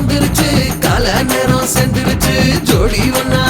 வந்துருச்சு. கால நேரம் சென்றுருச்சு. ஜோடி ஒன்னா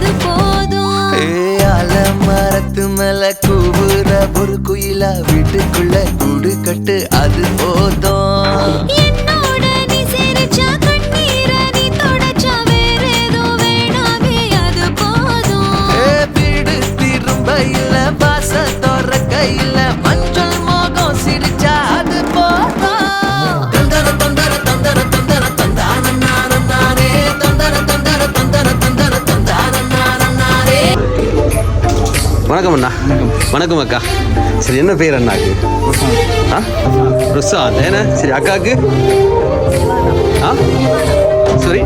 அது போதும். மரத்து மேல கூவுற ஒரு குயிலா வீட்டுக்குள்ள கூடு கட்டு அது போதும். வணக்கம் அண்ணா. வணக்கம் அக்கா. சரி என்ன பேர் அண்ணாக்கு? ஆ? ருசாத் ஏன்னா சரி அக்காவுக்கு ஆ? சரி.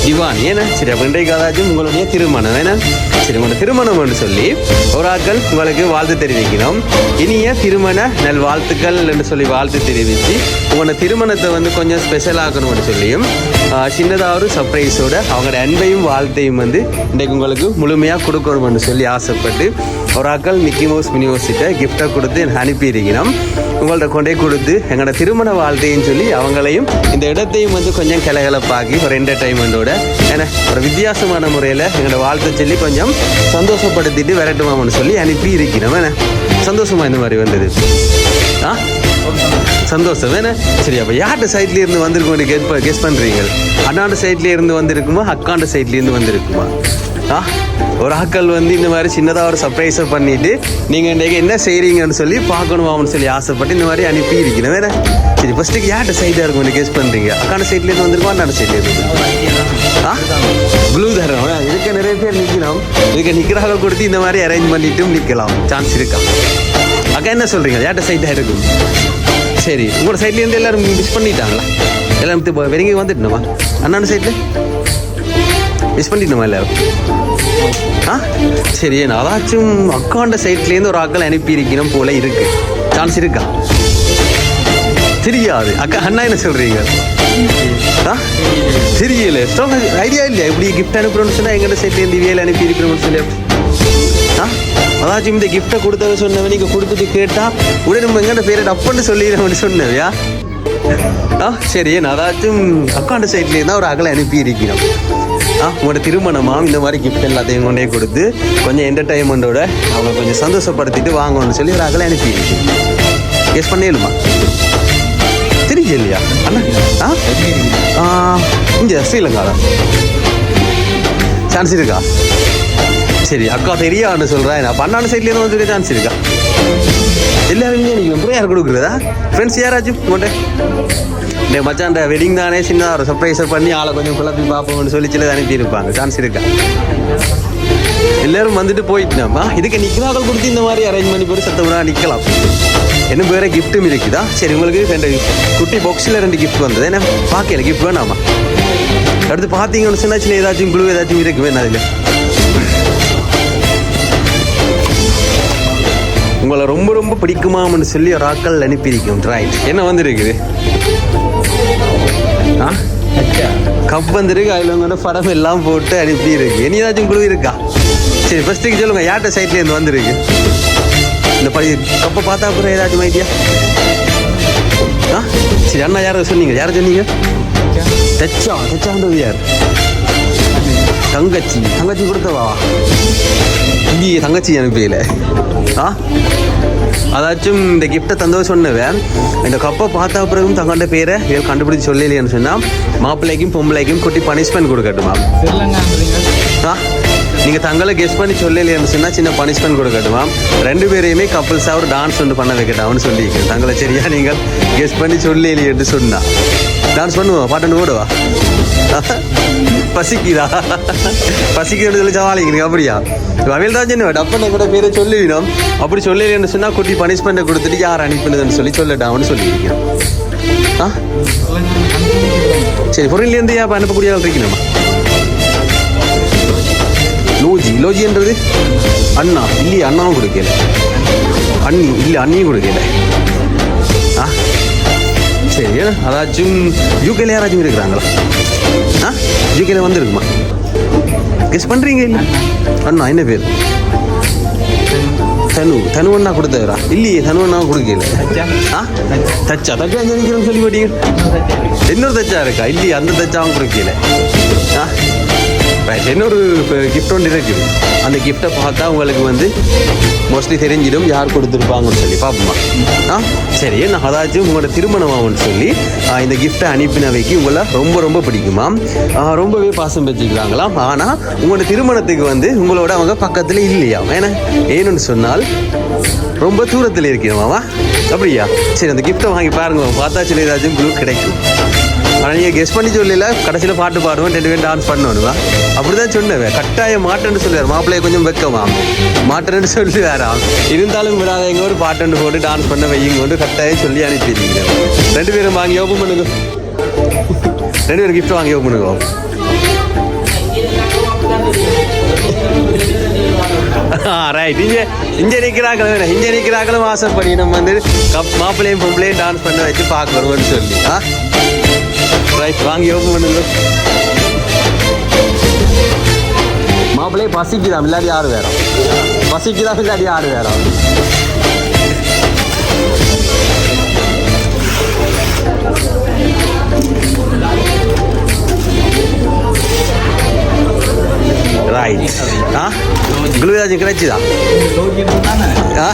திவான் ஏன்னா சரி அப்போ இன்றைக்கு அதாச்சும் உங்களுடைய திருமணம் ஏன்னா சரி உங்களோட திருமணம்னு சொல்லி ஒரு ஆட்கள் உங்களுக்கு வாழ்த்து தெரிவிக்கணும் இனிய திருமண நல் வாழ்த்துக்கள் என்று சொல்லி வாழ்த்து தெரிவித்து உங்களோட திருமணத்தை வந்து கொஞ்சம் ஸ்பெஷல் ஆக்கணும்னு சொல்லியும் சின்னதாக ஒரு சர்ப்ரைஸோட அவங்களோட அன்பையும் வாழ்த்தையும் வந்து இன்றைக்கு உங்களுக்கு முழுமையாக கொடுக்கணும்னு சொல்லி ஆசைப்பட்டு ஒரு ஆட்கள் மிக்கி மவுஸ் யூனிவர்சிட்ட கிஃப்டை கொடுத்து எனக்கு அனுப்பியிருக்கணும் உங்கள்ட்ட கொண்டே கொடுத்து எங்களோட திருமண வாழ்த்தையும் சொல்லி அவங்களையும் இந்த இடத்தையும் வந்து கொஞ்சம் கிளகலப்பாக்கி ஒரு என்டர்டைன்மெண்ட்டோட ஏன்னா ஒரு வித்தியாசமான முறையில் எங்களோட வாழ்க்கை சொல்லி கொஞ்சம் சந்தோஷப்படுத்திட்டு விரட்டுமாமன்னு சொல்லி அனுப்பி இருக்கணும் ஏன்னா சந்தோஷமா இந்த மாதிரி வந்தது ஆ சந்தோஷம் வேணா சரி அப்போ யார்கிட்ட சைட்ல இருந்து வந்திருக்கோம் கெஸ் கெஸ் பண்ணுறீங்க அண்ணாண்ட சைட்ல இருந்து வந்திருக்குமா அக்காண்ட சைட்ல இருந்து வந்திருக்குமா ஒரு ஆட்கள் வந்து இந்த மாதிரி சின்னதாக ஒரு சர்ப்ரைஸை பண்ணிட்டு நீங்கள் இன்றைக்கு என்ன செய்கிறீங்கன்னு சொல்லி பார்க்கணுமான்னு சொல்லி ஆசைப்பட்டு இந்த மாதிரி அனுப்பி இருக்கணும் வேற? சரி ஃபஸ்ட்டுக்கு யார்கிட்ட சைடாக இருக்கும் நீங்கள் கெஸ் பண்ணுறீங்க அக்கான சைட்லேருந்து வந்துருக்கோம் அண்ணாட சைட்லேருந்து ஆ? ப்ளூ தரம் இதுக்கு நிறைய பேர் நிற்கலாம் இதுக்கு நிற்கிறாக கொடுத்து இந்த மாதிரி அரேஞ்ச் பண்ணிட்டும் நிற்கலாம் சான்ஸ் இருக்கா? அக்கா என்ன சொல்கிறீங்க யார்கிட்ட சைட்டாக இருக்கும்? சரி உங்களோட சைட்லேருந்து எல்லோரும் மிஸ் பண்ணிட்டாங்களா? எல்லாம் இப்போ வெறுங்கி வந்துட்டணுமா அண்ணாண்ட சைட்டில் மிஸ் பண்ணிட்டோமா இல்லை ஆ? சரி நான் அதாச்சும் அக்காண்ட சைட்லேருந்து ஒரு அக்கள் அனுப்பியிருக்கணும் போல இருக்கு. சான்ஸ் இருக்கா? தெரியாது. அக்கா அண்ணா என்ன சொல்றீங்க? ஆ? தெரியல. ஐடியா இல்லையா? இப்படி கிஃப்ட் அனுப்புறோம்னு சொன்னா எங்கிட்ட சைட்லேருந்து வேலை அனுப்பி இருக்கிறோம்னு சொல்லி. ஆ? அதாச்சும் இந்த கிஃப்ட்டை கொடுத்தவ சொன்னவன் நீங்க கொடுத்துட்டு கேட்டா உடனே நம்ம எங்கிட்ட பேரை டப்புன்னு சொல்லிடுறவன் சொன்னவையா? ஆ? சரி நான் அதாச்சும் அக்காண்ட சைட்லேருந்து ஒரு அகலை அனுப்பி இருக்கிறோம் உங்களோட திருமணமாக இந்த மாதிரி கிஃப்ட் எல்லாத்தையும் கொண்டே கொடுத்து கொஞ்சம் என்டர்டைன்மெண்ட்டோட அவங்க கொஞ்சம் சந்தோஷப்படுத்திட்டு வாங்கணும்னு சொல்லி ஒரு அகலை அனுப்பி கெஸ் பண்ணிடலுமா தெரிஞ்சு இல்லையா? அண்ணா ஆ? இங்கே ஸ்ரீலங்கா தான் சான்ஸ் இருக்கா? சரி அக்கா தெரியான்னு சொல்கிறேன் நான் பண்ணான சைட்லேருந்து வந்துருக்க சான்ஸ் இருக்கா? எல்லாருமே நீங்கள் அப்புறம் யார் கொடுக்குறதா? ஃப்ரெண்ட்ஸ் யாராச்சும் உங்கள்கிட்ட இந்த மச்சான் வெட்டிங் தானே சின்னதாக ஒரு சர்ப்ரைஸை பண்ணி ஆளை கொஞ்சம் குழப்பி பார்ப்போம்னு சொல்லி சில அனுப்பியிருப்பாங்க. சான்ஸ் இருக்கா? எல்லாரும் வந்துட்டு போயிட்டுனாமா இதுக்கு நிற்கிறார்கள் கொடுத்து இந்த மாதிரி அரேஞ்ச் பண்ணி போய் சத்தம் நிற்கலாம் என்ன வேறு கிஃப்ட்டும் இருக்குதா? சரி உங்களுக்கு ரெண்டு குட்டி பாக்ஸில் ரெண்டு கிஃப்ட் வந்தது. என்ன? பார்க்கல கிஃப்ட் வேணாமா? அடுத்து பார்த்தீங்கன்னு சின்ன சின்ன ஏதாச்சும் குழு ஏதாச்சும் இருக்கு வேணா அதில். உங்களை ரொம்ப ரொம்ப பிடிக்குமான்னு சொல்லி ஒரு ஆக்கள் அனுப்பியிருக்கோம். ரைட் என்ன வந்திருக்குது? கப் வந்துருக்கு அதில் உங்களோட படம் எல்லாம் போட்டு அனுப்பி இருக்கு இனி ஏதாச்சும் குழு இருக்கா சரி ஃபர்ஸ்ட்டுக்கு சொல்லுங்க யார்கிட்ட சைட்லேருந்து வந்திருக்கு? இந்த படி கப்பை பார்த்தா அப்புறம் ஏதாச்சும் ஐடியா ஆ? சரி அண்ணா யாரை சொன்னீங்க? யாரை சொன்னீங்க? தச்சா தச்சான்றது யார்? தங்கச்சி. தங்கச்சி கொடுத்தவா? இங்கே தங்கச்சி அனுப்பியில ஆ? அதாச்சும் இந்த கிஃப்ட்டை தந்தவ சொன்னவன் இந்த கப்பை பார்த்த பிறகும் தங்கண்ட பேரை இவள் கண்டுபிடிச்சு சொல்லலையேன்னு சொன்னால் மாப்பிள்ளைக்கும் பொம்பளைக்கும் குட்டி பனிஷ்மெண்ட் கொடுக்கட்டுமா? ஆ? நீங்கள் தங்களை கெஸ் பண்ணி சொல்லலையேன்னு சொன்னால் சின்ன பனிஷ்மெண்ட் கொடுக்கட்டுமா? ரெண்டு பேரையுமே கப்பல்ஸாக ஒரு டான்ஸ் ஒன்று பண்ண வைக்கட்டாம்னு சொல்லியிருக்கேன். தங்களை சரியா நீங்கள் கெஸ் பண்ணி சொல்லலையேன்னு சொன்னா. டான்ஸ் பண்ணுவோம் பாட்டு ஓடுவா பசிக்குதா? பசிக்கிறது சொல்லி சமாளிக்கிறீங்க அப்படியா? அவையில் தான் சொன்ன டப்பனை கூட பேரை சொல்லிவிடும் அப்படி சொல்லலன்னு சொன்னால் குட்டி பனிஷ்மெண்ட்டை கொடுத்துட்டு யார் அனுப்பினதுன்னு சொல்லி சொல்லட்டாம்னு சொல்லியிருக்கேன் ஆ? சரி பொருள்லேருந்து ஏன் அனுப்பக்கூடிய ஆள் இருக்கணுமா? லோஜி லோஜின்றது அண்ணா இல்லையே அண்ணாவும் கொடுக்கல. அண்ணி இல்லை அண்ணியும் கொடுக்கல. ஆ? சரி அதாச்சும் யூகேல யாராச்சும் இருக்கிறாங்களா? ஆ? யூகேல வந்துருக்குமா? கெஸ் பண்ணுறீங்க இல்லை? அண்ணா என்ன பேர்? தனு தனு அண்ணா கொடுத்தவரா இல்லையே தனு அண்ணா கொடுக்கல. ஆ? தச்சா. தச்சா சொல்லி போட்டீங்க இன்னொரு தச்சா இருக்கா? இல்லையே அந்த தச்சாவும் கொடுக்கல. ஆ? ரைட் ஒரு கிஃப்ட் ஒன்று இருக்குது அந்த கிஃப்ட்டை பார்த்தா உங்களுக்கு வந்து மோஸ்ட்லி தெரிஞ்சிடும் யார் கொடுத்துருப்பாங்கன்னு சொல்லி. பார்ப்போமா ஆ? சரி நான் அதாச்சும் உங்களோட திருமணமாகன்னு சொல்லி இந்த கிஃப்ட்டை அனுப்பினவைக்கு உங்களை ரொம்ப ரொம்ப பிடிக்குமா? ரொம்பவே பாசம் வச்சுக்கிறாங்களாம் ஆனால் உங்களோட திருமணத்துக்கு வந்து உங்களோட அவங்க பக்கத்தில் இல்லையா? ஏன்னா ஏன்னு சொன்னால் ரொம்ப தூரத்தில் இருக்கிறோமாவா அப்படியா? சரி அந்த கிஃப்ட்டை வாங்கி பாருங்க. பார்த்தா சில ஏதாச்சும் குரூப் கிடைக்கும். ஆனால் நீங்கள் கெஸ் பண்ணி சொல்லல. கடைசியில் பாட்டு பாடுவோம். ரெண்டு பேரும் டான்ஸ் பண்ணணுமா. அப்படி தான் சொன்னவன் கட்டாயம் மாட்டேன்னு சொல்லுவார். மாப்பிள்ளைய கொஞ்சம் வெக்கமா மாட்டேன்னு சொல்லுவாராம் இருந்தாலும் விடாத எங்க ஒரு பாட்டுன்னு போட்டு டான்ஸ் பண்ண வையுங்க. கொண்டு கட்டாயம் சொல்லி அனுப்பிடுங்க. ரெண்டு பேரும் வாங்கி ஓப்பன் பண்ணுங்க. ரெண்டு பேரும் கிஃப்ட் வாங்கி ஓப்பன் பண்ணுங்க. ரைட் இங்கே இங்கே நிற்கிறாங்களும் இங்கே நிற்கிறாங்களும் ஆசைப்படி நம்ம வந்து கப் மாப்பிள்ளையும் பொம்பளையும் டான்ஸ் பண்ண வச்சு பார்க்கணும்னு சொல்லி. ஆ? ரைட் வாங்கி ஓப்பன் பண்ணுங்க. மாப்பிள்ளையே பசிக்குதாம் இல்லாட்டி யாரு வேறோம் பசிக்குதாம் இல்லாட்டி யாரு வேறோம் ரைட் ஆ? க்ளூ ஏதாச்சும் கிடைச்சுதா? ஆ?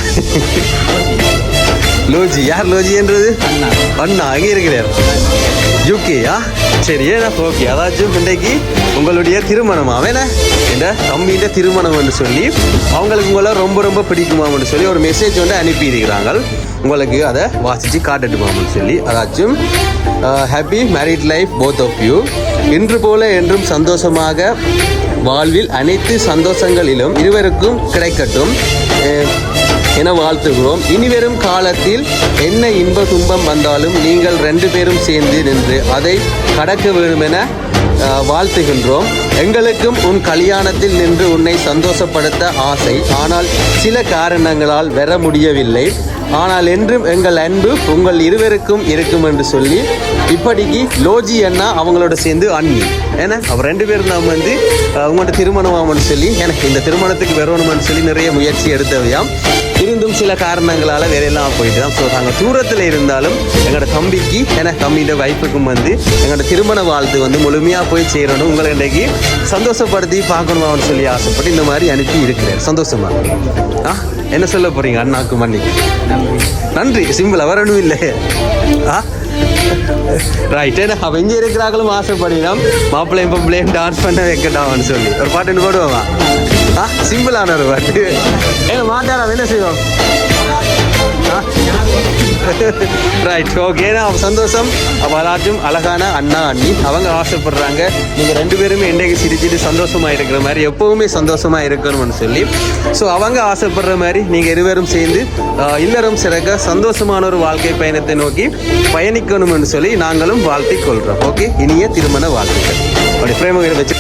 லோஜி. யார் லோஜின்றது? அண்ணா எங்கே இருக்கிறார். யூகேயா சரி ஏன்னா ஓகே? அதாச்சும் இன்றைக்கு உங்களுடைய திருமணம் அவன இந்த தம்பின்ற திருமணம்னு சொல்லி அவங்களுக்கு உங்களை ரொம்ப ரொம்ப பிடிக்குமாம்னு சொல்லி ஒரு மெசேஜ் வந்து அனுப்பியிருக்கிறாங்க உங்களுக்கு அதை வாசித்து காட்டட்டுமாம்னு சொல்லி அதாச்சும் happy married life both of you இன்று போல என்றும் சந்தோஷமாக வாழ்வில் அனைத்து சந்தோஷங்களிலும் இருவருக்கும் கிடைக்கட்டும். என வாழ்த்துகிறோம். இனிவரும் காலத்தில் என்ன இன்ப துன்பம் வந்தாலும் நீங்கள் ரெண்டு பேரும் சேர்ந்து நின்று அதை கடக்க வேண்டும் என வாழ்த்துகின்றோம். எங்களுக்கும் உன் கல்யாணத்தில் நின்று உன்னை சந்தோஷப்படுத்த ஆசை. ஆனால் சில காரணங்களால் வர முடியவில்லை. ஆனால் என்றும் எங்கள் அன்பு உங்கள் இருவருக்கும் இருக்கும் என்று சொல்லி இப்படிக்கு லோஜி அண்ணா அவங்களோட சேர்ந்து அண்ணி. ஏன்னா அவர் ரெண்டு பேரும் நாம் வந்து அவங்கள்ட்ட உங்கள்கிட்ட திருமணமாமன்னு சொல்லி எனக்கு இந்த திருமணத்துக்கு வரணும்னு சொல்லி நிறைய முயற்சி எடுத்தவையாம். சில காரணங்களால் வேலையெல்லாம் போயிட்டு தான் ஸோ நாங்கள் தூரத்தில் இருந்தாலும் எங்களோட தம்பிக்கு ஏன்னா தம்பியோட வைஃபுக்கும் வந்து எங்களோட திருமண வாழ்த்து வந்து முழுமையாக போய் சேரணும். உங்களை இன்றைக்கு சந்தோஷப்படுத்தி பார்க்கணுமான்னு சொல்லி ஆசைப்பட்டு இந்த மாதிரி அனுப்பி இருக்கிறேன். சந்தோஷமா? ஆ? என்ன சொல்ல போறீங்க அண்ணாக்கு மன்னிக்கு நன்றி. சிம்பிள் வரணும் இல்லை. ஆ? ரைட் ஏன்னா அவன் இங்கே இருக்கிறாங்களும் ஆசைப்படினோம் மாப்பிள்ளையும் பொம்பளையும் டான்ஸ் பண்ண வைக்கட்டான்னு சொல்லி. ஒரு பாட்டு ஒன்று போடுவோமா? சிம்பிளான ஒரு பாட்டு. ஏன்னா மாட்டாரா என்ன செய்வோம்? ரைட் ஓகே அவன் சந்தோஷம். அவள் எல்லாத்தையும் அழகான அண்ணா அண்ணி. அவங்க ஆசைப்படுறாங்க. நீங்கள் ரெண்டு பேருமே இன்றைக்கு சிரிச்சிட்டு சந்தோஷமாக இருக்கிற மாதிரி எப்போவுமே சந்தோஷமாக இருக்கணும்னு சொல்லி. ஸோ அவங்க ஆசைப்படுற மாதிரி நீங்கள் இருவரும் சேர்ந்து இல்லறம் சிறக்க சந்தோஷமான ஒரு வாழ்க்கை பயணத்தை நோக்கி பயணிக்கணும்னு சொல்லி நாங்களும் வாழ்த்தி கொள்கிறோம் ஓகே இனிய திருமண வாழ்த்துக்கள். அப்படி பிரேமகிரி வச்சு